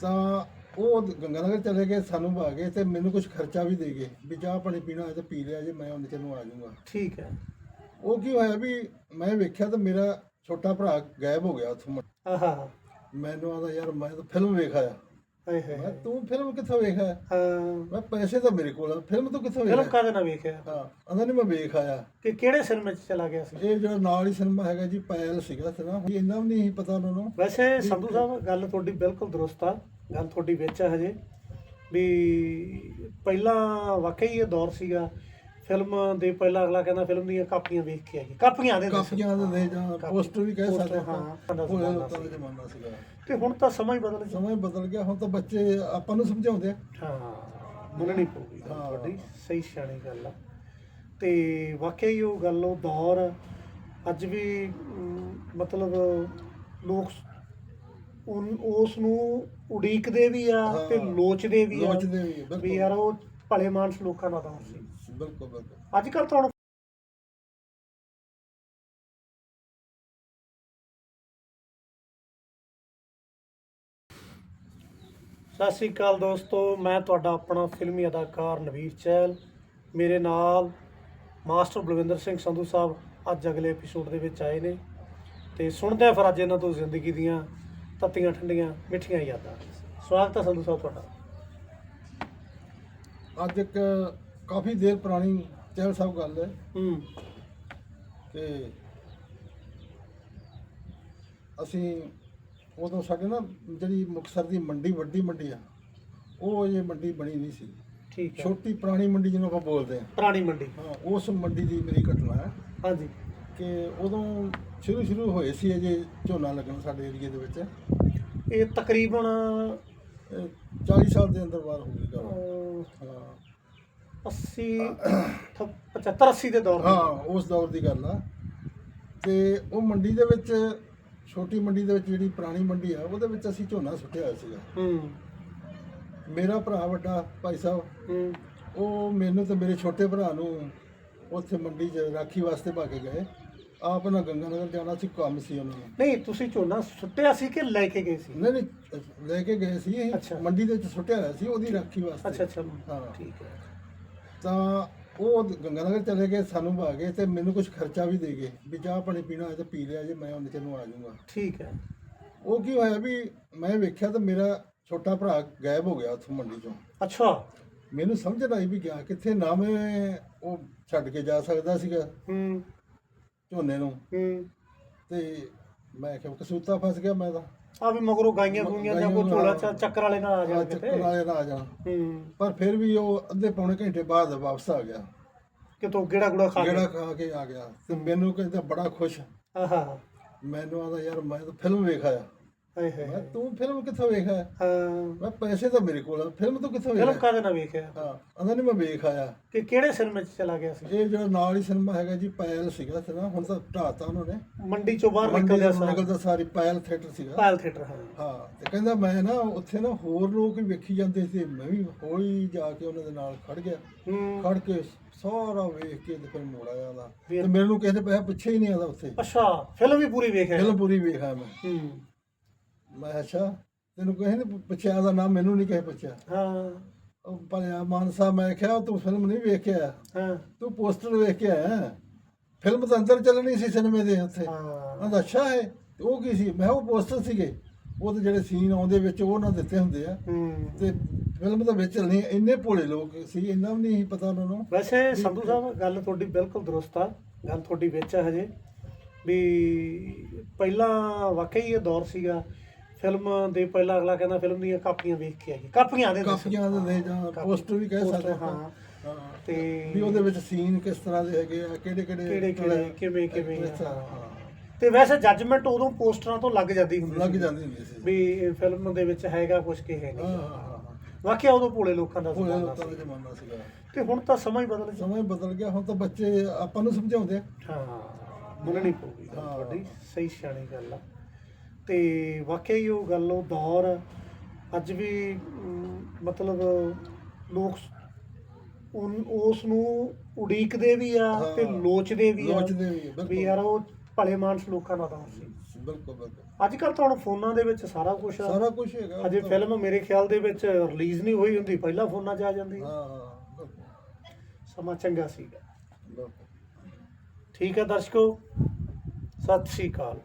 ਤਾਂ ਉਹ ਗੰਗਾਨਗਰ ਚਲੇ ਗਏ ਸਾਨੂੰ ਭਾ ਗਏ ਤੇ ਮੈਨੂੰ ਕੁਝ ਖਰਚਾ ਵੀ ਦੇ ਗਏ ਵੀ ਚਾਹ ਪਾਣੀ ਪੀਣਾ ਹੈ ਤੇ ਪੀ ਲਿਆ ਜੇ ਮੈਂ ਉਹਨੇ ਨੂੰ ਆ ਜਾਊਂਗਾ। ਠੀਕ ਹੈ। ਉਹ ਕੀ ਹੋਇਆ ਵੀ ਮੈਂ ਵੇਖਿਆ ਤਾਂ ਮੇਰਾ ਛੋਟਾ ਭਰਾ ਗਾਇਬ ਹੋ ਗਿਆ ਉੱਥੋਂ ਆਹਾ। ਮੈਨੂੰ ਆਦਾ ਯਾਰ ਮੈਂ ਤਾਂ ਫਿਲਮ ਵੇਖ ਆਇਆ। ਹਾਏ ਹਾਏ ਮੈਂ ਤੂੰ ਫਿਲਮ ਕਿੱਥੋਂ ਵੇਖਿਆ ਹਾਂ। ਮੈਂ ਪੈਸੇ ਤਾਂ ਮੇਰੇ ਕੋਲ ਆ ਫਿਲਮ ਤੂੰ ਕਿੱਥੋਂ ਫਿਲਮ ਵੇਖਿਆ ਕਾਹਦੇ ਨਾਲ ਵੇਖਿਆ ਹਾਂ ਆਂਦਾ ਨਹੀਂ ਮੈਂ ਵੇਖ ਆਇਆ। ਕਿ ਕਿਹੜੇ ਸਿਨੇਮੇ 'ਚ ਚਲਾ ਗਿਆ ਸੀ? ਇਹ ਜਿਹੜਾ ਨਾਲ ਹੀ ਸਿਨੇਮਾ ਹੈਗਾ ਜੀ ਪਾਇਲ ਸੀਗਾ ਤੇ ਨਾ ਇੰਨਾ ਵੀ ਨਹੀਂ ਪਤਾ ਉਹਨਾਂ ਨੂੰ। ਵੈਸੇ ਸੰਧੂ ਸਾਹਿਬ ਗੱਲ ਤੁਹਾਡੀ ਬਿਲਕੁਲ ਦਰੁਸਤ ਆ ਗੱਲ ਤੁਹਾਡੀ ਵਿੱਚ ਆ ਹਜੇ। ਵੀ ਪਹਿਲਾਂ ਵਾਕਈ ਇਹ ਦੌਰ ਸੀਗਾ ਫਿਲਮ ਦੇ ਪਹਿਲਾਂ ਅਗਲਾ ਕਹਿੰਦਾ ਫਿਲਮ ਦੀਆਂ ਕਾਪੀਆਂ ਵੇਖ ਕੇ ਆਈ ਕਾਪੀਆਂ ਦੇ ਕਾਪੀਆਂ ਦੇ ਦੇ ਜਾਂ ਪੋਸਟਰ ਵੀ ਕਹਿ ਸਕਦੇ ਹਾਂ, ਉਹ ਜ਼ਮਾਨਾ ਲੋਕਾਂ ਦਾ ਜ਼ਮਾਨਾ ਸੀਗਾ। ਤੇ ਹੁਣ ਤਾਂ ਸਮਾਂ ਹੀ ਬਦਲ ਗਿਆ। ਸਮਾਂ ਬਦਲ ਗਿਆ। ਹੁਣ ਤਾਂ ਬੱਚੇ ਆਪਾਂ ਨੂੰ ਸਮਝਾਉਂਦੇ ਆ। ਹਾਂ ਮੰਨਣੀ ਪਊਗੀ। ਤੁਹਾਡੀ। ਸਹੀ ਸਿਆਣੀ ਗੱਲ ਆ। ਤੇ ਵਾਕਈ ਉਹ ਗੱਲ ਉਹ ਦੌਰ ਅੱਜ ਵੀ ਮਤਲਬ ਲੋਕ ਉਸ ਨੂੰ ਉਡੀਕਦੇ ਵੀ ਆ। ਤੇ ਲੋਚਦੇ ਵੀ ਆ ਵੀ ਯਾਰ ਉਹ ਭਲੇ ਮਾਨਸ ਲੋਕਾਂ ਦਾ ਦੌਰ ਸੀ। ਬਿਲਕੁਲ ਬਿਲਕੁਲ। ਅੱਜ ਕੱਲ ਤਾਂ ਹੁਣ ਸਤਿ ਸ੍ਰੀ ਅਕਾਲ ਦੋਸਤੋ ਮੈਂ ਤੁਹਾਡਾ ਆਪਣਾ ਫਿਲਮੀ ਅਦਾਕਾਰ ਨਵੀਰ ਚਹਿਲ ਮੇਰੇ ਨਾਲ ਮਾਸਟਰ ਬਲਵਿੰਦਰ ਸਿੰਘ ਸੰਧੂ ਸਾਹਿਬ ਅੱਜ ਅਗਲੇ ਐਪੀਸੋਡ ਦੇ ਵਿੱਚ ਆਏ ਨੇ ਤੇ ਸੁਣਦੇ ਹਾਂ ਫਿਰ ਅੱਜ ਇਹਨਾਂ ਤੋਂ ਜ਼ਿੰਦਗੀ ਦੀਆਂ ਤੱਤੀਆਂ ਠੰਡੀਆਂ ਮਿੱਠੀਆਂ ਯਾਦਾਂ। ਸਵਾਗਤ ਹੈ ਸੰਧੂ ਸਾਹਿਬ ਤੁਹਾਡਾ। ਅੱਜ ਇੱਕ ਕਾਫੀ ਦੇਰ ਪੁਰਾਣੀ ਚਹਿਲ ਸਾਹਿਬ ਗੱਲ ਹੈ। ਹੂੰ। ਕਿ ਅਸੀਂ ਉਦੋਂ ਸਾਡੇ ਨਾ ਜਿਹੜੀ ਮੁਕਤਸਰ ਦੀ ਮੰਡੀ ਵੱਡੀ ਮੰਡੀ ਆ ਉਹ ਇਹ ਮੰਡੀ ਬਣੀ ਨਹੀਂ ਸੀ। ਠੀਕ ਹੈ। ਛੋਟੀ ਪੁਰਾਣੀ ਮੰਡੀ ਜਿਹਨੂੰ ਆਪਾਂ ਬੋਲਦੇ ਆ ਪੁਰਾਣੀ ਮੰਡੀ। ਹਾਂ ਉਸ ਮੰਡੀ ਦੀ ਮੇਰੀ ਘਟਨਾ ਹੈ। ਹਾਂਜੀ। ਕਿ ਉਦੋਂ ਸ਼ੁਰੂ ਸ਼ੁਰੂ ਹੋਏ ਸੀ ਅਜੇ ਝੋਨਾ ਲੱਗਣ ਸਾਡੇ ਏਰੀਏ ਦੇ ਵਿੱਚ। ਇਹ ਤਕਰੀਬਨ ਇਹ 40 ਸਾਲ ਦੇ ਅੰਦਰ ਬਾਅਦ ਹੋ ਗਈ ਗੱਲ। ਅਹ, ਹਾਂ। 80 75 80 ਦੇ ਦੌਰ ਦੀ। ਹਾਂ ਉਸ ਦੌਰ ਦੀ ਗੱਲ ਆ। ਤੇ ਉਹ ਮੰਡੀ ਦੇ ਵਿੱਚ ਛੋਟੀ ਮੰਡੀ ਦੇ ਵਿੱਚ ਜਿਹੜੀ ਪੁਰਾਣੀ ਮੰਡੀ ਆ ਉਹਦੇ ਵਿੱਚ ਅਸੀਂ ਝੋਨਾ ਸੁੱਟਿਆ ਹੋਇਆ ਸੀਗਾ। ਹੂੰ। ਮੇਰਾ ਭਰਾ ਵੱਡਾ ਭਾਈ ਸਾਹਿਬ ਹੂੰ। ਉਹ ਮੈਨੂੰ ਤੇ ਮੇਰੇ ਛੋਟੇ ਭਰਾ ਨੂੰ ਉੱਥੇ ਮੰਡੀ 'ਚ ਰਾਖੀ ਵਾਸਤੇ ਪਾ ਕੇ ਗਏ। ਆਪ ਨਾ ਗੰਗਾਨਗਰ ਜਾਣਾ ਸੀ ਕੰਮ ਸੀ ਉਹਨਾਂ। ਨੂੰ ਨਹੀਂ ਤੁਸੀਂ ਝੋਨਾ ਸੁੱਟਿਆ ਸੀ ਕਿ ਲੈ ਕੇ ਗਏ ਸੀ? ਨਹੀਂ ਨਹੀਂ ਲੈ ਕੇ ਗਏ ਸੀ। ਮੰਡੀ ਦੇ ਵਿੱਚ ਸੁੱਟਿਆ ਹੋਇਆ ਸੀ ਉਹਦੀ ਰਾਖੀ ਵਾਸਤੇ। ਅੱਛਾ ਅੱਛਾ। ਹਾਂ। ਠੀਕ ਹੈ। ਤਾਂ ਉਹ ਗੰਗਾਨਗਰ ਚਲੇ ਗਏ ਸਾਨੂੰ ਭਾ ਗਏ ਤੇ ਮੈਨੂੰ ਕੁਝ ਖਰਚਾ ਵੀ ਦੇ ਗਏ ਵੀ ਚਾਹ ਪਾਣੀ ਪੀਣਾ ਹੈ ਤੇ ਪੀ ਲਿਆ ਜੇ ਮੈਂ ਉਹਨੇ ਨੂੰ ਆ ਜਾਊਂਗਾ। ਠੀਕ ਹੈ। ਉਹ ਕੀ ਹੋਇਆ ਵੀ ਮੈਂ ਵੇਖਿਆ ਤਾਂ ਮੇਰਾ ਛੋਟਾ ਭਰਾ ਗਾਇਬ ਹੋ ਗਿਆ ਉੱਥੋਂ ਮੰਡੀ ਚੋਂ। ਅੱਛਾ। ਮੈਨੂੰ ਸਮਝ ਨਾ ਆਈ ਵੀ ਗਿਆ ਕਿੱਥੇ ਨਾ ਮੈਂ ਉਹ ਛੱਡ ਕੇ ਜਾ ਸਕਦਾ ਸੀਗਾ ਹੂੰ। ਝੋਨੇ ਨੂੰ। ਹੂੰ। ਤੇ ਮੈਂ ਕਿਹਾ ਕਸੂਤਾ ਫਸ ਗਿਆ ਮੈਂ ਤਾਂ। ਆ ਵੀ ਮਗਰੋਂ ਗਾਈਆਂ ਗੂਈਆਂ ਜਾਂ ਕੋਈ ਝੋਲਾ ਚ- ਚੱਕਰ ਵਾਲੇ ਨਾਲ ਆ ਜਾਣ ਚੱਕਰ ਕਿਤੇ। ਵਾਲੇ ਨਾਲ ਆ ਜਾਣਾ ਹੂੰ। ਪਰ ਫਿਰ ਵੀ ਉਹ ਅੱਧੇ ਪੌਣੇ ਘੰਟੇ ਬਾਅਦ ਵਾਪਸ ਆ ਗਿਆ। ਕਿਤੋਂ ਗੇੜਾ ਗੁੜਾ ਖਾ ਜਿਹੜਾ ਕੇ ਖਾ ਕੇ ਆ ਗਿਆ। ਤੇ ਮੈਨੂੰ ਕਹਿੰਦਾ ਬੜਾ ਖੁਸ਼। ਆਹਾ। ਮੈਨੂੰ ਆਦਾ ਯਾਰ ਮੈਂ ਤਾਂ ਫਿਲਮ ਵੇਖ ਆਇਆ। ਹਾਏ ਹਾਏ ਮੈਂ ਤੂੰ ਫਿਲਮ ਕਿੱਥੋਂ ਵੇਖ ਆਇਆ ਹਾਂ। ਮੈਂ ਪੈਸੇ ਤਾਂ ਮੇਰੇ ਕੋਲ ਆ ਫਿਲਮ ਤੂੰ ਕਿੱਥੋਂ ਫਿਲਮ ਵੇਖ ਕਾਹਦੇ ਨਾਲ ਵੇਖਿਆ? ਹਾਂ ਆਂਦਾ ਨਹੀਂ ਮੈਂ ਵੇਖ ਆਇਆ। ਕਿ ਕਿਹੜੇ ਸਿਨੇਮੇ 'ਚ ਚਲਾ ਗਿਆ ਸੀ? ਇਹ ਜਿਹੜਾ ਨਾਲ ਹੀ ਸਿਨੇਮਾ ਹੈਗਾ ਜੀ ਪਾਇਲ ਸੀਗਾ ਤੇ ਨਾ ਹੁਣ ਤਾਂ ਢਾਤਾ ਉਹਨਾਂ। ਨੇ ਮੰਡੀ ਚੋਂ ਬਾਹਰ ਮੰਡੀ ਨਿਕਲਦਿਆ ਦਾ ਸਾਂ ਨਿਕਲਦਾ ਸਾਰੀ ਪਾਇਲ ਥੀਏਟਰ ਸੀਗਾ। ਪਾਇਲ ਥੀਏਟਰ ਹਾਂ। ਹਾਂ ਤੇ ਕਹਿੰਦਾ ਮੈਂ ਨਾ ਉੱਥੇ ਨਾ ਹੋਰ ਲੋਕ ਵੀ ਵੇਖੀ ਜਾਂਦੇ ਸੀ ਮੈਂ ਵੀ ਹੌਲੀ ਜਾ ਕੇ ਉਹਨਾਂ ਦੇ ਨਾਲ ਖੜ ਗਿਆ। ਹੂੰ। ਖੜ ਕੇ ਸਾਰਾ ਵੇਖ ਕੇ ਤੇ ਫਿਰ ਮੋੜ ਫਿਰ- ਤੇ ਮੈਨੂੰ ਕਿਸੇ ਦੇ ਪੈਸੇ ਪੁੱਛੇ ਹੀ ਨਹੀਂ ਆਦਾ ਉੱਥੇ। ਅੱਛਾ ਫਿਲਮ ਵੀ ਪੂਰੀ ਵੇਖਿਆ ਫਿਲਮ ਪੂਰੀ ਵੇਖਿਆ ਮੈਂ। ਹੂੰ। ਮੈਂ ਅੱਛਾ ਤੈਨੂੰ ਕਿਸੇ ਨੇ ਪੁੱਛਿਆ ਦਾ ਨਾਮ ਮੈਨੂੰ ਨਹੀਂ ਕਿਸੇ ਪੁੱਛਿਆ। ਹਾਂ। ਉਹ ਭਲਿਆ ਮਾਨ ਸਾਹਿਬ ਮੈਂ ਕਿਹਾ ਤੂੰ ਫਿਲਮ ਨਹੀਂ ਵੇਖ ਕੇ ਆਇਆ ਹਾਂ। ਤੂੰ ਪੋਸਟਰ ਵੇਖ ਕੇ ਆਇਆ ਫਿਲਮ ਤਾਂ ਅੰਦਰ ਚੱਲਣੀ ਸੀ ਸਿਨੇਮੇ ਦੇ ਉੱਥੇ ਹਾਂ। ਅੱਛਾ ਹੈ ਉਹ ਕੀ ਸੀ? ਮੈਂ ਉਹ ਪੋਸਟਰ ਸੀਗੇ। ਉਹ ਤੇ ਜਿਹੜੇ ਸੀਨ ਆਉਂਦੇ ਵਿੱਚ ਉਹ ਨਾ ਦਿੱਤੇ ਹੁੰਦੇ ਆ। ਤੇ ਫਿਲਮ ਤਾਂ ਵਿੱਚ ਚੱਲਣੀ ਇੰਨੇ ਭੋਲੇ ਲੋਕ ਸੀ ਇੰਨਾ ਵੀ ਨਹੀਂ ਪਤਾ ਉਹਨਾਂ ਨੂੰ। ਵੈਸੇ ਸੰਧੂ ਸਾਹਿਬ ਗੱਲ ਤੁਹਾਡੀ ਬਿਲਕੁਲ ਦਰੁਸਤ ਆ। ਗੱਲ ਤੁਹਾਡੀ ਵਿੱਚ ਆ ਹਜੇ। ਵੀ ਪਹਿਲਾਂ ਵਾਕਈ ਇਹ ਦੌਰ ਸੀਗਾ ਫਿਲਮ ਦੇ ਪਹਿਲਾਂ ਅਗਲਾ ਕਹਿੰਦਾ ਫਿਲਮ ਦੀਆਂ ਕਾਪੀਆਂ ਵੇਖ ਕੇ ਆਈ ਕਾਪੀਆਂ ਦੇ। ਕਾਪੀਆਂ ਦੇ ਦੇ ਜਾਂ ਪੋਸਟਰ ਵੀ ਕਹਿ ਸਕਦੇ ਹਾਂ। ਤੇ ਵੀ ਉਹਦੇ ਵਿੱਚ ਸੀਨ ਕਿਸ ਤਰ੍ਹਾਂ ਦੇ ਹੈਗੇ ਆ ਕਿਹੜੇ ਕਿਹੜੇ ਕਿਵੇਂ ਕਿਵੇਂ ਤੇ ਵੈਸੇ ਜੱਜਮੈਂਟ ਉਦੋਂ ਪੋਸਟਰਾਂ ਤੋਂ ਲੱਗ ਜਾਂਦੀ ਹੁੰਦੀ ਲੱਗ ਜਾਂਦੀ ਹੁੰਦੀ ਸੀ। ਵੀ ਫਿਲਮ ਦੇ ਵਿੱਚ ਹੈਗਾ ਕੁਝ ਕਿ ਹੈ ਨਹੀਂ ਵਾਕਿਆ ਉਦੋਂ ਭੋਲੇ ਲੋਕਾਂ ਦਾ ਜ਼ਮਾਨਾ ਸੀਗਾ। ਤੇ ਹੁਣ ਤਾਂ ਸਮਾਂ ਹੀ ਬਦਲ ਗਿਆ। ਸਮਾਂ ਬਦਲ ਗਿਆ। ਹੁਣ ਤਾਂ ਬੱਚੇ ਆਪਾਂ ਨੂੰ ਸਮਝਾਉਂਦੇ ਆ। ਹਾਂ ਮੰਨਣੀ ਪਊਗੀ। ਤੁਹਾਡੀ ਸਹੀ ਸਿਆਣੀ ਗੱਲ ਆ। ਤੇ ਵਾਕਿਆ ਹੀ ਉਹ ਗੱਲ ਉਹ ਦੌਰ ਅੱਜ ਵੀ ਮਤਲਬ ਲੋਕ ਉਸ ਨੂੰ ਉਡੀਕਦੇ ਵੀ ਆ। ਤੇ ਲੋਚਦੇ ਵੀ ਆ ਲੋਚਦੇ ਵੀ ਆ, ਵੀ ਬਿਲਕੁਲ। ਯਾਰ ਉਹ ਭਲੇ ਮਾਨਸ ਲੋਕਾਂ ਦਾ ਦੌਰ ਸੀ। ਬਿਲਕੁਲ ਬਿਲਕੁਲ। ਅੱਜ ਕੱਲ ਤਾਂ ਹੁਣ ਫੋਨਾਂ ਦੇ ਵਿੱਚ ਸਾਰਾ ਕੁਝ ਆ। ਸਾਰਾ ਕੁਝ ਹੈਗਾ ਅਜੇ ਫਿਲਮ ਮੇਰੇ ਖਿਆਲ ਦੇ ਵਿੱਚ ਰਿਲੀਜ਼ ਨਹੀਂ ਹੋਈ ਹੁੰਦੀ ਪਹਿਲਾਂ ਫੋਨਾਂ 'ਚ ਆ ਜਾਂਦੀ। ਹਾਂ ਹਾਂ ਬਿਲਕੁਲ। ਸਮਾਂ ਚੰਗਾ ਸੀਗਾ। ਬਿਲਕੁਲ। ਠੀਕ ਹੈ ਦਰਸ਼ਕੋ ਸਤਿ ਸ਼੍ਰੀ ਅਕਾਲ।